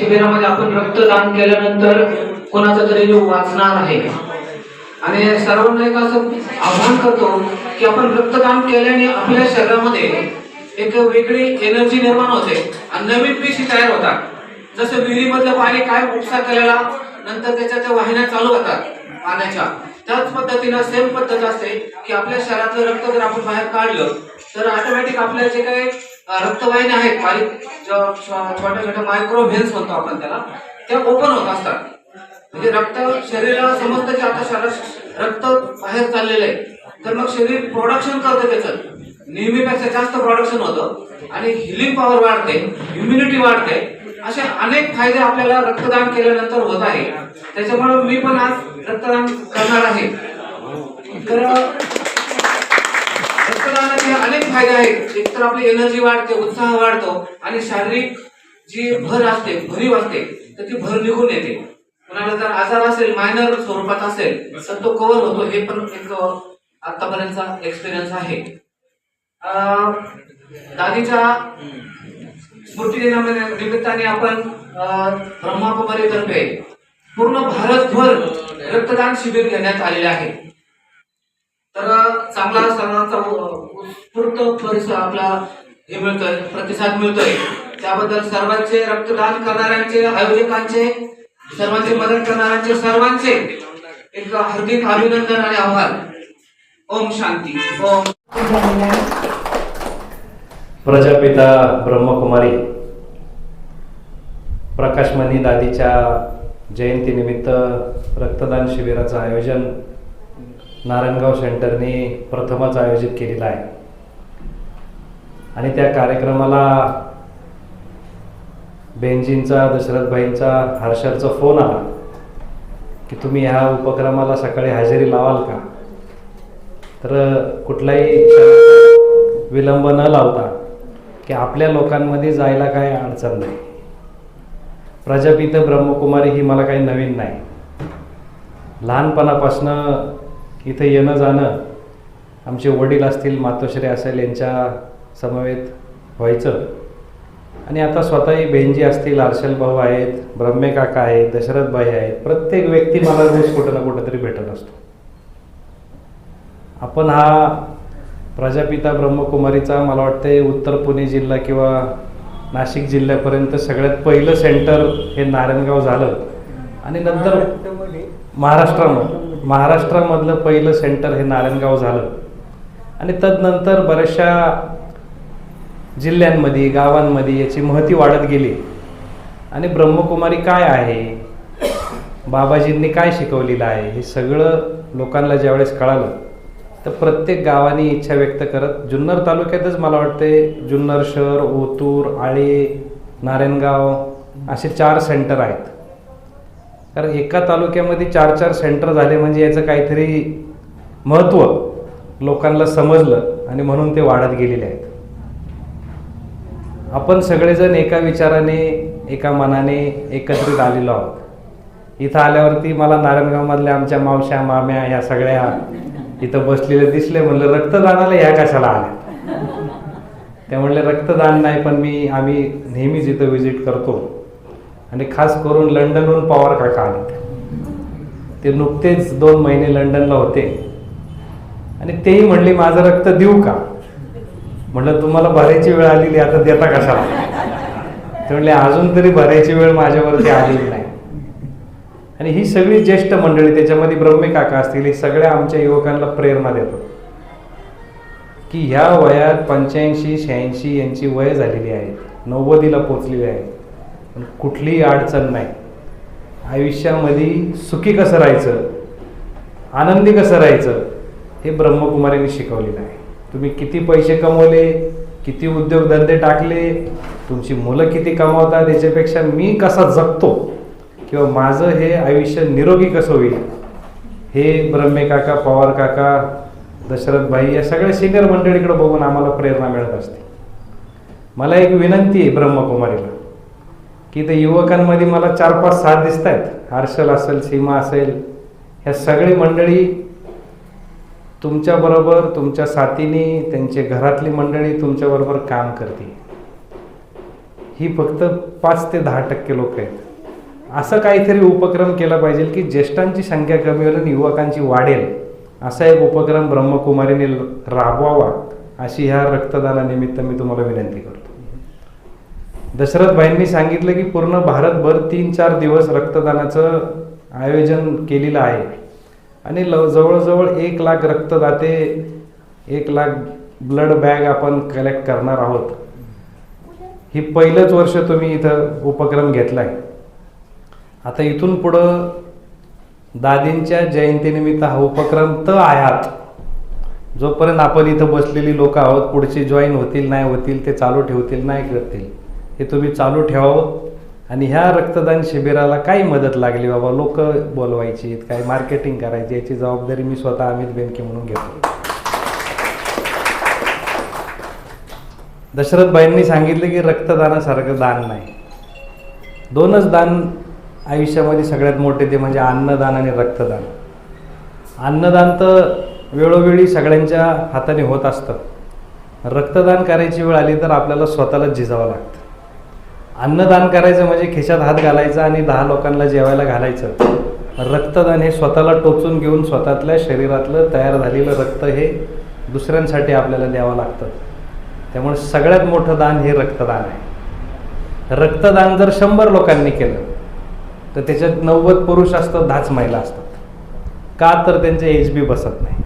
शिबिरामध्ये आपण रक्तदान केल्यानंतर कोणाचा तरी जीव वाचणार आहे. आणि सर्वांना एक असं आव्हान करतो की आपण रक्तदान केल्याने आपल्या शरीरामध्ये एक वेगळी एनर्जी निर्माण होते आणि नवीन पेशी तयार होतात. जसं विहिरीमधलं पाणी काय उपसा केलेला नंतर त्याच्या त्या वाहिन्या चालू होतात पाण्याच्या. त्याच पद्धतीनं सेम पद्धत असते की आपल्या शहरातलं रक्त जर आपण बाहेर काढलं तर ऑटोमॅटिक आपल्या जे काही रक्तवाहिन्या आहेत बारीक छोट्या छोट्या मायक्रो व्हेन्स म्हणतो आपण त्याला त्या ओपन होत असतात. म्हणजे रक्त शरीराला समजतं की आता शरीरात रक्त बाहेर चाललेलं आहे. तर मग शरीर प्रोडक्शन करतं त्याचं. नेहमीपेक्षा जास्त प्रोडक्शन होतं. आणि हिलिंग पॉवर वाढते इम्युनिटी वाढते. असे अनेक फायदे आपल्याला रक्तदान केल्यानंतर होत आहे. त्याच्यामुळे मी पण आज रक्तदान करणार आहे. तर रक्तदानाचे अनेक फायदे आहेत एक तर आपली एनर्जी वाढते उत्साह वाढतो आणि शारीरिक जी भर असते भरीव असते तर ती भर निघून येते. कोणाला जर आजार असेल मायनर स्वरूपात असेल तर तो कव्हर होतो. हे पण एक आतापर्यंतचा एक्सपिरियन्स आहे. दादीच्या स्मृती दिनामध्ये निमित्ताने आपण ब्रह्माकुमारीतर्फे तर्फे पूर्ण भारतभर रक्तदान शिबिर घेण्यात आलेले आहे. तर चांगला सर्वांचा उत्स्फूर्त परिसर आपला हे मिळतोय प्रतिसाद मिळतोय. त्याबद्दल सर्वांचे रक्तदान करणाऱ्यांचे आयोजकांचे सर्वांचे मदत करणाऱ्यांचे सर्वांचे एक हार्दिक अभिनंदन आणि आभार. ओम शांती. ओम. प्रजापिता ब्रह्मकुमारी प्रकाशमणी दादीच्या जयंतीनिमित्त रक्तदान शिबिराचं आयोजन नारायणगाव सेंटरने प्रथमच आयोजित केलेला आहे. आणि त्या कार्यक्रमाला बेंजींचा दशरथभाईंचा हर्षरचा फोन आला की तुम्ही ह्या उपक्रमाला सकाळी हजेरी लावाल का? तर कुठलाही विलंब न लावता की आपल्या लोकांमध्ये जायला काय अडचण नाही. प्रजापित ब्रह्मकुमारी ही मला काही नवीन नाही. लहानपणापासनं इथं येणं जाणं आमचे वडील असतील मातोश्री असेल यांच्या समवेत व्हायचं. आणि आता स्वतःही बेंजी असतील हर्षल भाऊ आहेत ब्रह्मे काका आहेत दशरथभाई आहेत प्रत्येक व्यक्ती मला रोज कुठं ना कुठं तरी भेटत असतो. आपण हा प्रजापिता ब्रह्मकुमारीचा मला वाटते उत्तर पुणे जिल्हा किंवा नाशिक जिल्ह्यापर्यंत सगळ्यात पहिलं सेंटर हे नारायणगाव झालं. आणि नंतर महाराष्ट्रामध्ये. महाराष्ट्रामधलं पहिलं सेंटर हे नारायणगाव झालं. आणि तदनंतर बऱ्याचशा जिल्ह्यांमध्ये गावांमध्ये याची महती वाढत गेली. आणि ब्रह्मकुमारी काय आहे? बाबाजींनी काय शिकवलेलं आहे? हे सगळं लोकांना ज्यावेळेस कळालं तर प्रत्येक गावाने इच्छा व्यक्त करत जुन्नर तालुक्यातच मला वाटते जुन्नर शहर ओतूर आळे नारायणगाव असे चार सेंटर आहेत. कारण एका तालुक्यामध्ये चार चार सेंटर झाले म्हणजे याचं काहीतरी महत्त्व लोकांना समजलं आणि म्हणून ते वाढत गेलेले आहेत. आपण सगळेजण एका विचाराने एका मनाने एकत्रित आलेलो आहोत. इथं आल्यावरती मला नारायणगावमधल्या आमच्या मावश्या माम्या या सगळ्या इथं बसलेले दिसले. म्हणलं रक्तदानाला ह्या कशाला आल्या? त्या म्हणले रक्तदान नाही पण मी आम्ही नेहमीच इथं व्हिजिट करतो. आणि खास करून लंडनहून पवार काका आले ते नुकतेच दोन महिने लंडनला होते. आणि तेही म्हणले माझं रक्त देऊ का? म्हणलं तुम्हाला भरायची वेळ आलेली आता देता कशाला? ते म्हणले अजून तरी भरायची वेळ माझ्यावरती आलेली नाही. आणि ही सगळी ज्येष्ठ मंडळी त्याच्यामध्ये ब्रह्मे काका असतील ही सगळ्या आमच्या युवकांना प्रेरणा देतो की ह्या वयात पंच्याऐंशी शहाऐंशी यांची वय झालेली आहे. नव्वदीला पोचलेली आहे. कुठलीही अडचण नाही. आयुष्यामध्ये सुखी कसं राहायचं? आनंदी कसं राहायचं? हे ब्रह्मकुमारीने शिकवलेलं आहे. तुम्ही किती पैसे कमवले किती उद्योगधंदे टाकले तुमची मुलं किती कमावतात याच्यापेक्षा मी कसा जगतो? किंवा माझं हे आयुष्य निरोगी कसं होईल? हे ब्रह्मे काका पवार काका दशरथ भाई या सगळ्या सिनियर मंडळीकडे बघून आम्हाला प्रेरणा मिळत असते. मला एक विनंती आहे ब्रह्मकुमारीला. की ते युवकांमध्ये मला चार पाच साथ दिसत आहेत हर्षल असेल सीमा असेल ह्या सगळी मंडळी तुमच्याबरोबर तुमच्या साथीने त्यांचे घरातली मंडळी तुमच्याबरोबर काम करते ही फक्त पाच ते दहा टक्के लोक आहेत. असं काहीतरी उपक्रम केला पाहिजे की ज्येष्ठांची संख्या कमी होईल आणि युवकांची वाढेल. असा एक उपक्रम ब्रह्मकुमारीने राबवावा अशी ह्या रक्तदानानिमित्त मी तुम्हाला विनंती करतो. दशरथ भाईंनी सांगितलं की पूर्ण भारतभर तीन चार दिवस रक्तदानाचं आयोजन केलेलं आहे. आणि लव जवळजवळ एक लाख रक्तदाते एक लाख ब्लड बॅग आपण कलेक्ट करणार आहोत. ही पहिलंच वर्ष तुम्ही इथं उपक्रम घेतला आहे आता इथून पुढं दादींच्या जयंतीनिमित्त हा उपक्रम तर आहात जोपर्यंत आपण इथं बसलेली लोक आहोत पुढचे जॉईन होतील नाही होतील ते चालू ठेवतील नाही करतील. हे तुम्ही चालू ठेवावं. आणि ह्या रक्तदान शिबिराला काही मदत लागली बाबा लोक बोलवायची काय मार्केटिंग करायची याची जबाबदारी मी स्वतः अमित बेनके म्हणून घेतो. दशरथबाईंनी सांगितलं की रक्तदानासारखं दान नाही. दोनच दान आयुष्यामध्ये सगळ्यात मोठे ते म्हणजे अन्नदान आणि रक्तदान. अन्नदान तर वेळोवेळी सगळ्यांच्या हाताने होत असतं. रक्तदान करायची वेळ आली तर आपल्याला स्वतःला झिजावं लागतं. अन्नदान करायचं म्हणजे खिशात हात घालायचा आणि दहा लोकांना जेवायला घालायचं. रक्तदान हे स्वतःला टोचून घेऊन स्वतःतल्या शरीरातलं तयार झालेलं रक्त हे दुसऱ्यांसाठी आपल्याला द्यावं लागतं. त्यामुळे सगळ्यात मोठं दान हे रक्तदान आहे. रक्तदान जर शंभर लोकांनी केलं तर त्याच्यात नव्वद पुरुष असतात दहाच महिला असतात. का तर त्यांचे एज बी बसत नाही.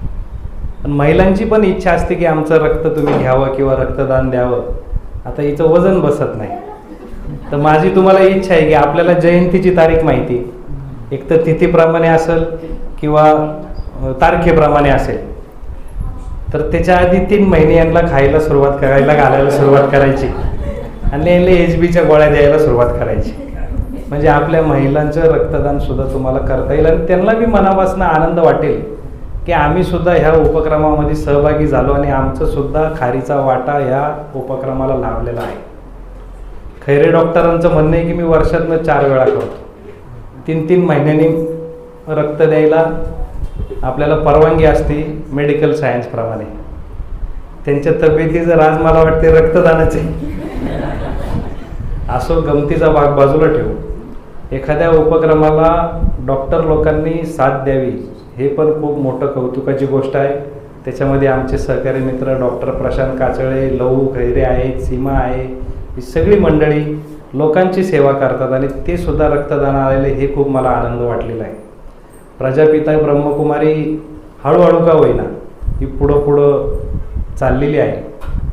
पण महिलांची पण इच्छा असते की आमचं रक्त तुम्ही घ्यावं किंवा रक्तदान द्यावं. आता हिचं वजन बसत नाही. तर माझी तुम्हाला इच्छा आहे की आपल्याला जयंतीची तारीख माहिती. एक तर तिथीप्रमाणे असेल किंवा तारखेप्रमाणे असेल. तर त्याच्या आधी तीन महिने यांना खायला सुरुवात करायला घालायला सुरुवात करायची. आणि यांना एच बीच्या गोळ्या द्यायला सुरुवात करायची. म्हणजे आपल्या महिलांचं रक्तदान सुद्धा तुम्हाला करता येईल आणि त्यांना बी मनापासून आनंद वाटेल की आम्ही सुद्धा ह्या उपक्रमामध्ये सहभागी झालो आणि आमचं सुद्धा खारीचा वाटा ह्या उपक्रमाला लाभलेला आहे. खैरे डॉक्टरांचं म्हणणं आहे की मी वर्षातनं चार वेळा करतो तीन तीन महिन्यांनी रक्त द्यायला आपल्याला परवानगी असते मेडिकल सायन्सप्रमाणे त्यांच्या तब्येती जर आज मला वाटते रक्तदानाचे असो गमतीचा भाग बाजूला ठेवू. एखाद्या उपक्रमाला डॉक्टर लोकांनी साथ द्यावी हे पण खूप मोठं कौतुकाची गोष्ट आहे. त्याच्यामध्ये आमचे सहकारी मित्र डॉक्टर प्रशांत काचळे लहू खैरे आहेत सीमा आहे ही सगळी मंडळी लोकांची सेवा करतात आणि ते सुद्धा रक्तदान आलेले हे खूप मला आनंद वाटलेला आहे. प्रजापिता ब्रह्मकुमारी हळूहळू का होईना ही पुढं पुढं चाललेली आहे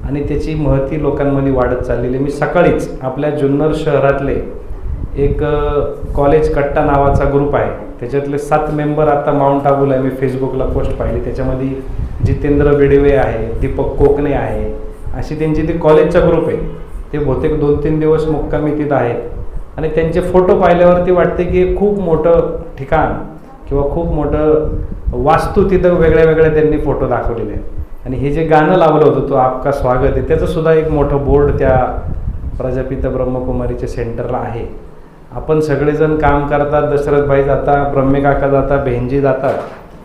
आणि त्याची महती लोकांमध्ये वाढत चाललेली आहे. मी सकाळीच आपल्या जुन्नर शहरातले एक कॉलेज कट्टा नावाचा ग्रुप आहे. त्याच्यातले सात मेंबर आता माउंट आबूला आहे. मी फेसबुकला पोस्ट पाहिली. त्याच्यामध्ये जितेंद्र बिडवे आहे दीपक कोकणे आहे. अशी त्यांची ती कॉलेजचा ग्रुप आहे. ते बहुतेक दोन तीन दिवस मुक्कामी तिथं आहेत. आणि त्यांचे फोटो पाहिल्यावरती वाटते की खूप मोठं ठिकाण किंवा खूप मोठं वास्तू तिथं वेगळ्या वेगळ्या त्यांनी फोटो दाखवलेले आहेत. आणि हे जे गाणं लावलं होतं तो आपका स्वागत आहे त्याचंसुद्धा एक मोठं बोर्ड त्या प्रजापिता ब्रह्मकुमारीच्या सेंटरला आहे. आपण सगळेजण काम करतात दशरथभाई जाता ब्रह्मेकाका जाता बेहनजी जातात.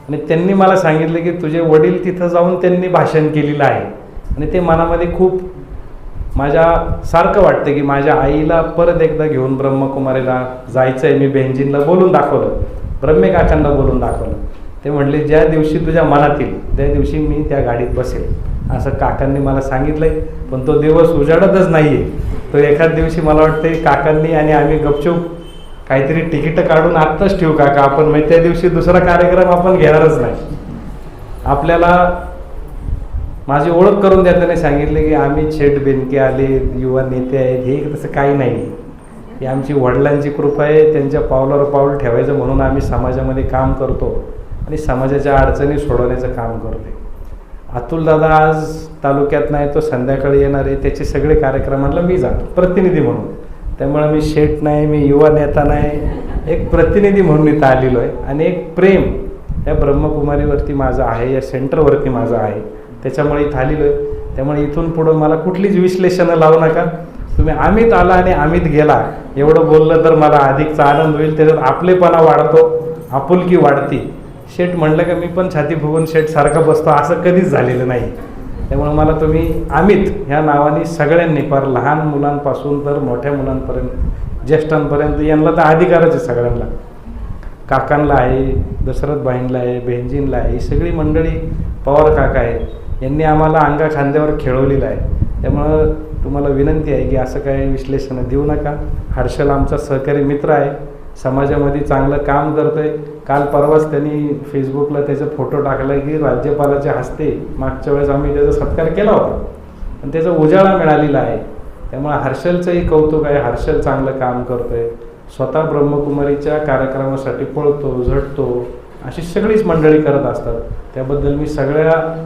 आणि त्यांनी मला सांगितलं की तुझे वडील तिथं जाऊन त्यांनी भाषण केलेलं आहे. आणि ते मनामध्ये खूप माझ्या सारखं वाटतं की माझ्या आईला परत एकदा घेऊन ब्रह्मकुमारीला जायचं आहे मी बेंजींना बोलून दाखवलं. ब्रह्मे काकांना बोलून दाखवलं. ते म्हणले ज्या दिवशी तुझ्या मनात येईल त्या दिवशी मी त्या गाडीत बसेल. असं काकांनी मला सांगितलंय. पण तो दिवस उजाडतच नाहीये. तो एखाद दिवशी मला वाटते काकांनी आणि आम्ही गपचूप काहीतरी तिकीट काढून आत्ताच ठेवू काका. आपण म्हणजे त्या दिवशी दुसरा कार्यक्रम आपण घेणारच नाही. आपल्याला माझी ओळख करून देताना सांगितले की आम्ही शेठ बेनके आले युवा नेते आहेत हे तसं काही नाही. ही आमची वडिलांची कृपा आहे त्यांच्या पावलावर पाऊल ठेवायचं म्हणून आम्ही समाजामध्ये काम करतो आणि समाजाच्या अडचणी सोडवण्याचं काम करते अतुल दादा आज तालुक्यात नाही तो संध्याकाळी येणार आहे त्याचे सगळे कार्यक्रमांना मी जातो प्रतिनिधी म्हणून. त्यामुळे मी शेठ नाही मी युवा नेता नाही एक प्रतिनिधी म्हणून इथं आलेलो आहे. आणि एक प्रेम या ब्रह्मकुमारीवरती माझं आहे या सेंटरवरती माझं आहे. त्याच्यामुळे इथं आलेलो आहे. त्यामुळे इथून पुढं मला कुठलीच विश्लेषणं लावू नका. तुम्ही अमित आला आणि अमित गेला एवढं बोललं तर मला अधिकचा आनंद होईल त्याच्यात आपलेपणा वाढतो आपुलकी वाढती. शेठ म्हणलं का मी पण छाती फुगून शेट सारखा बसतो असं कधीच झालेलं नाही. त्यामुळे मला तुम्ही अमित ह्या नावाने सगळ्यांनी फार लहान मुलांपासून तर मोठ्या मुलांपर्यंत ज्येष्ठांपर्यंत यांना तर अधिकारच आहे सगळ्यांना. काकांना आहे दशरथ बाईंला आहे बेंजींला आहे ही सगळी मंडळी पवार काका आहे. यांनी आम्हाला अंगा खांद्यावर खेळवलेलं आहे. त्यामुळं तुम्हाला विनंती आहे की असं काही विश्लेषण देऊ नका. हर्षल आमचा सहकारी मित्र आहे. समाजामध्ये चांगलं काम करतो आहे काल परवाच त्यांनी फेसबुकला त्याचा फोटो टाकला की राज्यपालाच्या हस्ते मागच्या वेळेस आम्ही त्याचा सत्कार केला होता. आणि त्याचा उजाळा मिळालेला आहे. त्यामुळे हर्षलचंही कौतुक आहे. हर्षल चांगलं काम करतोय. स्वतः ब्रह्मकुमारीच्या कार्यक्रमासाठी पळतो झटतो अशी सगळीच मंडळी करत असतात. त्याबद्दल मी सगळ्या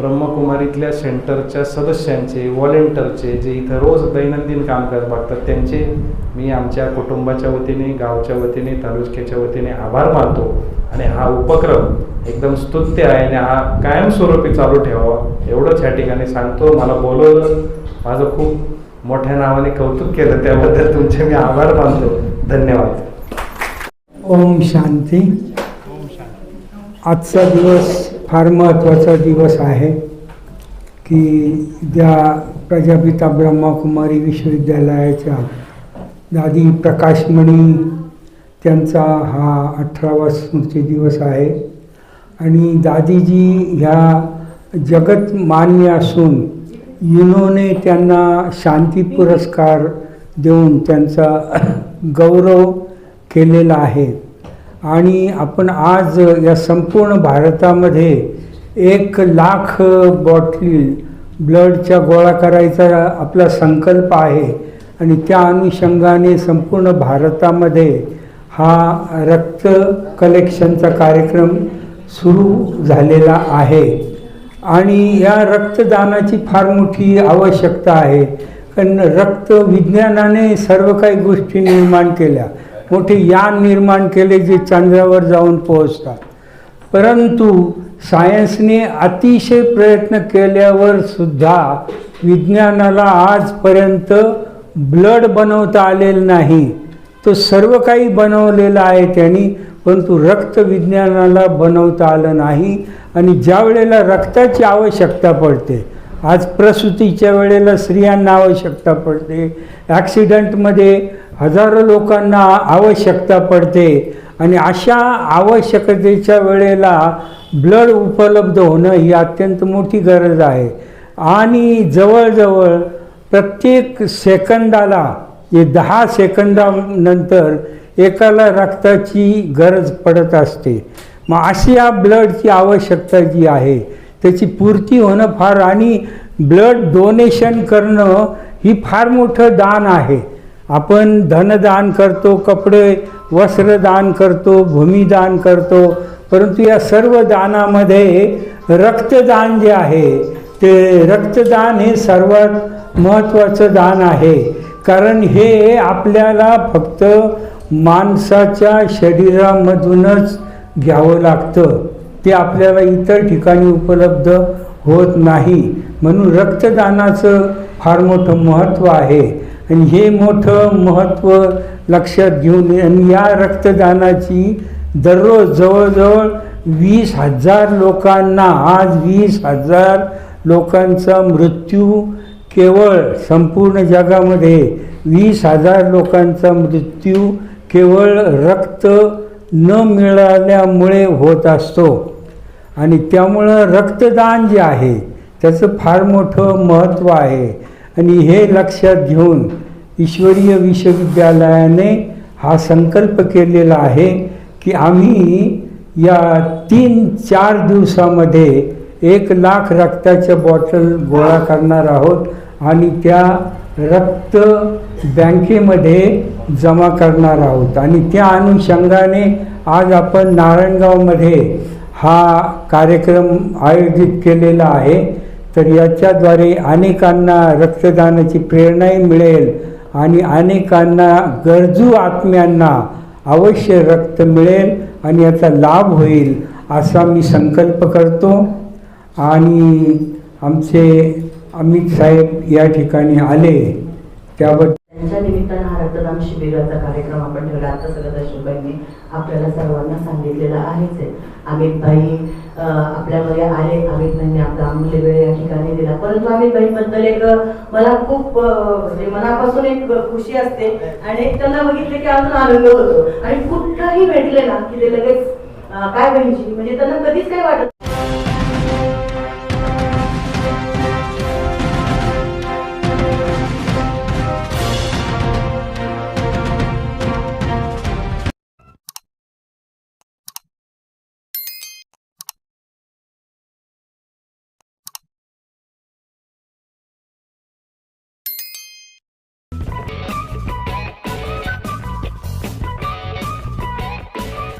ब्रह्मकुमारीतल्या सेंटरच्या सदस्यांचे व्हॉलेंटरचे जे इथं रोज दैनंदिन काम करत बघतात त्यांचे मी आमच्या कुटुंबाच्या वतीने गावच्या वतीने तालुक्याच्या वतीने आभार मानतो. आणि हा उपक्रम एकदम स्तुत्य आहे आणि हा कायमस्वरूपी चालू ठेवावा एवढंच ह्या ठिकाणी सांगतो. मला बोलवलं माझं खूप मोठ्या नावाने कौतुक केलं त्याबद्दल तुमचे मी आभार मानतो. धन्यवाद. ओम शांती. आजचा दिवस फार महत्त्वाचा दिवस आहे की ज्या प्रजापिता ब्रह्माकुमारी विश्वविद्यालयाच्या दादी प्रकाशमणी त्यांचा हा अठरावा स्मृती दिवस आहे. आणि दादीजी ह्या जगत मान्य असून युनोने त्यांना शांती पुरस्कार देऊन त्यांचा गौरव केलेला आहे. आणि आपण आज या संपूर्ण भारतामध्ये एक लाख बॉटली ब्लडच्या गोळा करायचा आपला संकल्प आहे. आणि त्या अनुषंगाने संपूर्ण भारतामध्ये हा रक्त कलेक्शनचा कार्यक्रम सुरू झालेला आहे. आणि या रक्तदानाची फार मोठी आवश्यकता आहे. कारण रक्त विज्ञानाने सर्व काही गोष्टी निर्माण केल्या. मोठे यान निर्माण केले जे चंद्रावर जाऊन पोहोचतात. परंतु सायन्सने अतिशय प्रयत्न केल्यावर सुद्धा विज्ञानाला आजपर्यंत ब्लड बनवता आलेलं नाही. तो सर्व काही बनवलेला आहे त्यांनी परंतु रक्त विज्ञानाला बनवता आलं नाही आणि ज्या वेळेला रक्ताची आवश्यकता पडते आज प्रसूतीच्या वेळेला स्त्रियांना आवश्यकता पडते. ॲक्सिडेंटमध्ये हजारो लोकांना आवश्यकता पडते आणि अशा आवश्यकतेच्या वेळेला ब्लड उपलब्ध होणं ही अत्यंत मोठी गरज आहे. आणि जवळजवळ प्रत्येक सेकंदाला जे दहा सेकंदानंतर एकाला रक्ताची गरज पडत असते. मग अशी या ब्लडची आवश्यकता जी आहे त्याची पूर्ती होणं फार आणि ब्लड डोनेशन करणं ही फार मोठं दान आहे. आपण धनदान करतो कपडे वस्त्रदान करतो भूमिदान करतो परंतु या सर्व दानामध्ये रक्तदान जे आहे ते रक्तदान हे सर्वात महत्त्वाचं दान आहे. कारण हे आपल्याला फक्त माणसाच्या शरीरामधूनच घ्यावं लागतं. ते आपल्याला इतर ठिकाणी उपलब्ध होत नाही. म्हणून रक्तदानाचं फार मोठं महत्त्व आहे. आणि हे मोठं महत्त्व लक्षात घेऊन आणि या रक्तदानाची दररोज जवळजवळ वीस हजार लोकांना आज वीस हजार लोकांचा मृत्यू केवळ संपूर्ण जगामध्ये वीस हजार लोकांचा मृत्यू केवळ रक्त न मिळाल्यामुळे होत असतो. आणि त्यामुळं रक्तदान जे आहे त्याचं फार मोठं महत्त्व आहे. आणि हे लक्षात घेऊन ईश्वरीय विश्वविद्यालयाने हा संकल्प केलेला आहे की आम्ही या तीन चार दिवसामध्ये एक लाख रक्ताच्या बॉटल गोळा करणार आहोत आणि त्या रक्त बँकेमध्ये जमा करणार आहोत. आणि त्या अनुषंगाने आज आपण नारायणगावमध्ये हा कार्यक्रम आयोजित केलेला आहे. तर याच्याद्वारे अनेकांना रक्तदानाची प्रेरणाही मिळेल आणि अनेकांना गरजू आत्म्यांना अवश्य रक्त मिळेल आणि याचा लाभ होईल असा मी संकल्प करतो. आणि आमचे अमित साहेब या ठिकाणी आले. त्याबद्दल याच्या निमित्तानं हा रक्तदान शिबिराचा कार्यक्रम आपण ठेवला. आता सगळं दर्शकांनी आपल्याला सर्वांना सांगितलेलं आहेच आहे. अमितबाई आपल्यामध्ये आले. अमितबाईंनी आपला अमूल्य वेळ या ठिकाणी दिला. परंतु अमितबाईंबद्दल एक मला खूप म्हणजे मनापासून एक खुशी असते आणि एक त्यांना बघितले की अजून आनंद होतो. आणि कुठंही भेटले ना की ते लगेच काय बहिणीची म्हणजे त्यांना कधीच काय वाटत